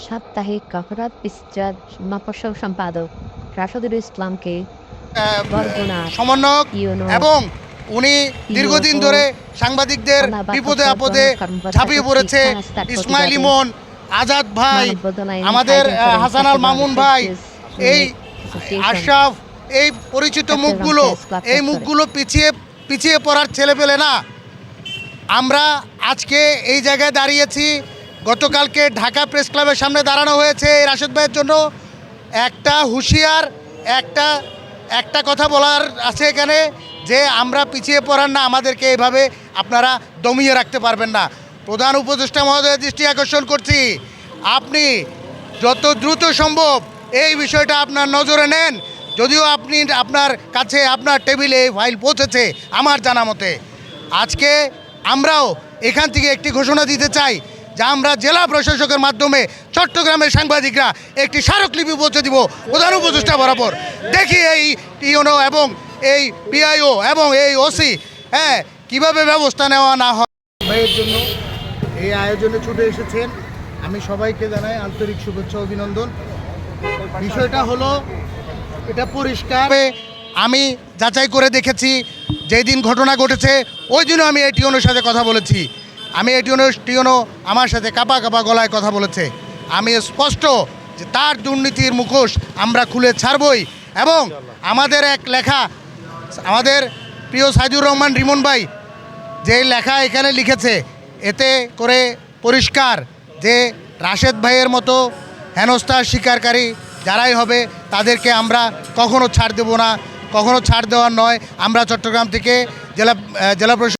সাপ্তাহিক কফরাত পিসচার মফস্বল সম্পাদক রাশদুল ইসলামকে সমন্বয়ক এবং উনি দীর্ঘদিন ধরে সাংবাদিকদের বিপদে আপদে ঝাঁপিয়ে পড়েছে ইসমাইল ইমন আজাদ ভাই আমাদের আয়োজন আহ, করেন হাসান আল মামুন ভাই এই আশরাফ এই পরিচিত মুখগুলো এই মুখগুলো পিছিয়ে পিছিয়ে পড়ার ছেলে পেলে না। আমরা আজকে এই জায়গায় দাঁড়িয়েছি গতকালকে ঢাকা প্রেস ক্লাবের সামনে দাঁড়ানো হয়েছে এই রাশেদ ভাইয়ের জন্য। একটা হুঁশিয়ার, একটা একটা কথা বলার আছে এখানে যে আমরা পিছিয়ে পড়ার না, আমাদেরকে এভাবে আপনারা দমিয়ে রাখতে পারবেন না। প্রধান উপদেষ্টা মহোদয়ের দৃষ্টি আকর্ষণ করছি। আপনি যত দ্রুত সম্ভব এই বিষয়টা আপনার নজরে নেন। যদিও আপনি আপনার কাছে, আপনার টেবিলে এই ফাইল পৌঁছেছে আমার জানা মতে আজকে আমরাও এখান থেকে একটি ঘোষণা দিতে চাই। যে আমরা জেলা প্রশাসকের মাধ্যমে চট্টগ্রামের সাংবাদিকরা একটি স্মারকলিপি পৌঁছে দিব প্রধান উপদেষ্টা বরাবর। দেখি এই টিওনো এবং এই পিআইও এবং এই ওসি হ্যাঁ কীভাবে ব্যবস্থা নেওয়া না হয়। ভাইয়ের জন্য এই আয়োজনে ছুটে এসেছেন। আমি সবাইকে জানাই আন্তরিক শুভেচ্ছা অভিনন্দন। বিষয়টা হলো এটা পরিষ্কার। আমি যাচাই করে দেখেছি যেই দিন ঘটনা ঘটেছে ওই দিনও আমি এই টিওনোর সাথে কথা বলেছি। আমি এই টিওনো টিওনো আমার সাথে কাপা কাপা গলায় কথা বলেছে। আমি স্পষ্ট যে তার দুর্নীতির মুখোশ আমরা খুলে ছাড়বই এবং আমাদের এক লেখা, আমাদের প্রিয় সাইদুর রহমান রিমন ভাই যে লেখা এখানে লিখেছে, এতে করে পরিষ্কার যে রাশেদ ভাইয়ের মতো হেনস্থার শিকারকারী যারাই হবে, তাদেরকে আমরা কখনো ছাড় দেব না, কখনো ছাড় দেওয়ার নয়। আমরা চট্টগ্রাম থেকে জেলা জেলা প্রশাসন